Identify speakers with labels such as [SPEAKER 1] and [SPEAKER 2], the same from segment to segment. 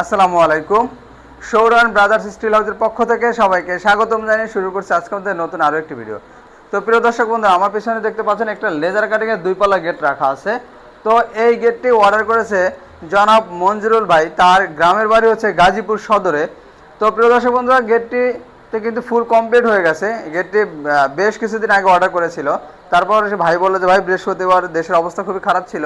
[SPEAKER 1] আসসালামু আলাইকুম। সৌরান brothers still হাউসের পক্ষ থেকে সবাইকে স্বাগতম জানিয়ে শুরু করছি আজকে আমাদের নতুন আরও একটি ভিডিও তো প্রিয় দর্শক বন্ধু, আমার পেছনে দেখতে পাচ্ছেন একটা লেজার কাটিংয়ের দুই পাল্লা গেট রাখা আছে। তো এই গেটটি অর্ডার করেছে জনাব মঞ্জুরুল ভাই। তার গ্রামের বাড়ি হচ্ছে গাজীপুর সদরে। তো প্রিয় দর্শক বন্ধুরা গেটটিতে কিন্তু ফুল কমপ্লিট হয়ে গেছে। গেটটি বেশ কিছুদিন আগে অর্ডার করেছিল। তারপর সে ভাই বলল যে, ভাই, বৃহস্পতিবার দেশের অবস্থা খুবই খারাপ ছিল।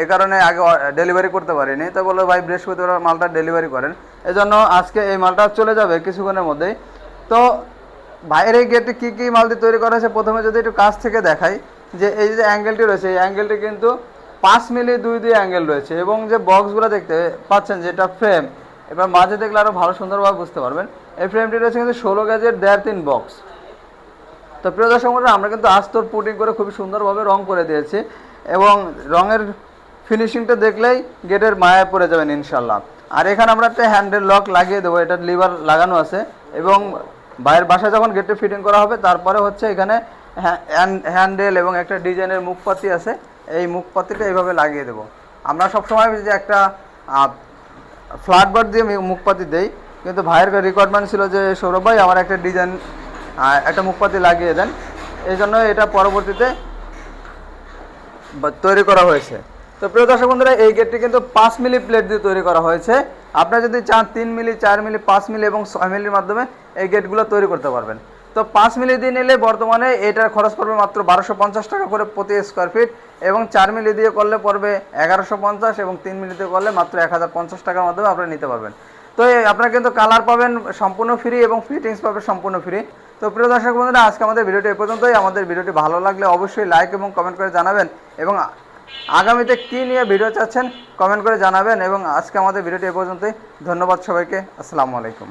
[SPEAKER 1] এই কারণে আগে ডেলিভারি করতে পারিনি। তো বলল, ভাই, বৃহস্পতিবার মালটা ডেলিভারি করেন। এজন্য আজকে এই মালটা চলে যাবে কিছুক্ষণের মধ্যেই। তো বাইরে গেটে কী কী মাল দিয়ে তৈরি করা হয়েছে, প্রথমে যদি একটু কাছ থেকে দেখাই, যে এই যে অ্যাঙ্গেলটি রয়েছে, এই অ্যাঙ্গেলটি কিন্তু পাঁচ মিলি দুই দুই অ্যাঙ্গেল রয়েছে এবং যে বক্সগুলো দেখতে পাচ্ছেন, যেটা ফ্রেম এবার মাঝে দেখলে আরও ভালো সুন্দরভাবে বুঝতে পারবেন। এই ফ্রেমটি রয়েছে কিন্তু ষোলো গেজের দেড় তিন বক্স তো প্রিয় দর্শক আমরা কিন্তু আস্তর পুটিং করে খুবই সুন্দরভাবে রং করে দিয়েছি এবং রঙের ফিনিশিংটা দেখলেই গেটের মায়ায় পড়ে যাবেন ইনশাল্লাহ আর এখানে আমরা একটা হ্যান্ডেল লক লাগিয়ে দেবো, এটা লিভার লাগানো আছে। এবং বাইরের বাসায় যখন গেটে ফিটিং করা হবে, তারপরে হচ্ছে এখানে হ্যান্ডেল এবং একটা ডিজাইনের মুখপাতি আছে। এই মুখপাতিটা এইভাবে লাগিয়ে দেবো। আমরা সবসময় যে একটা ফ্ল্যাট বার দিয়ে মুখপাতি দেই, কিন্তু ভাইয়ের রিকোয়ারমেন্ট ছিল যে, সৌরভ ভাই, আমার একটা ডিজাইন একটা মুখপাতি লাগিয়ে দেন। এই জন্য এটা পরবর্তীতে তৈরি করা হয়েছে। তো প্রিয় দর্শক বন্ধুরা, এই গেটটি কিন্তু পাঁচ মিলি প্লেট দিয়ে তৈরি করা হয়েছে। আপনারা যদি চান তিন মিলি, চার মিলি, পাঁচ মিলি এবং ছয় মিলির মাধ্যমে এই গেটগুলো তৈরি করতে পারবেন। তো পাঁচ মিলি দিয়ে নিলে বর্তমানে এটার খরচ পড়বে মাত্র বারোশো পঞ্চাশ টাকা করে প্রতি স্কোয়ার ফিট এবং চার মিলি দিয়ে করলে পড়বে এগারোশো পঞ্চাশ এবং তিন মিলি দিয়ে করলে মাত্র এক হাজার পঞ্চাশ টাকার মাধ্যমে আপনারা নিতে পারবেন। তো আপনারা কিন্তু কালার পাবেন সম্পূর্ণ ফ্রি এবং ফিটিংস পাবেন সম্পূর্ণ ফ্রি তো প্রিয় দর্শক বন্ধুরা, আজকে আমাদের ভিডিওটি এ পর্যন্তই। আমাদের ভিডিওটি ভালো লাগলে অবশ্যই লাইক এবং কমেন্ট করে জানাবেন এবং আগামীতে কি নিয়ে ভিডিও চাচ্ছেন কমেন্ট করে জানাবেন এবং আজকে আমাদের ভিডিওটি এ পর্যন্তই। ধন্যবাদ সবাইকে। আসসালামু আলাইকুম।